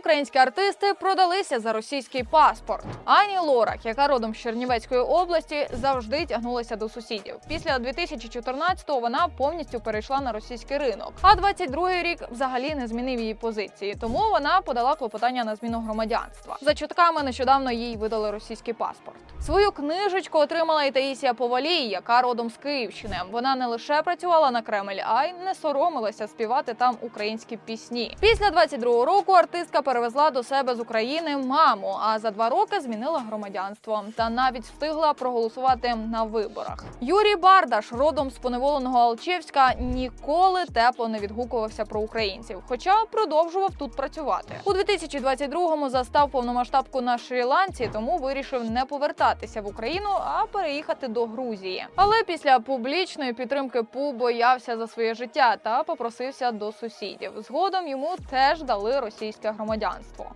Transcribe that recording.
українські артисти продалися за російський паспорт. Ані Лорак, яка родом з Чернівецької області, завжди тягнулася до сусідів. Після 2014-го вона повністю перейшла на російський ринок. А 22-й рік взагалі не змінив її позиції, тому вона подала клопотання на зміну громадянства. За чутками нещодавно їй видали російський паспорт. Свою книжечку отримала і Таїсія Повалій, яка родом з Київщини. Вона не лише працювала на Кремль, а й не соромилася співати там українські пісні. Після 22-го року артистка перевезла до себе з України маму, а за два роки змінила громадянство та навіть встигла проголосувати на виборах. Юрій Бардаш, родом з поневоленого Алчевська, ніколи тепло не відгукувався про українців, хоча продовжував тут працювати. У 2022-му застав повномасштабку на Шрі-Ланці, тому вирішив не повертатися в Україну, а переїхати до Грузії. Але після публічної підтримки Пу боявся за своє життя та попросився до сусідів. Згодом йому теж дали російське громадянство. dance floor.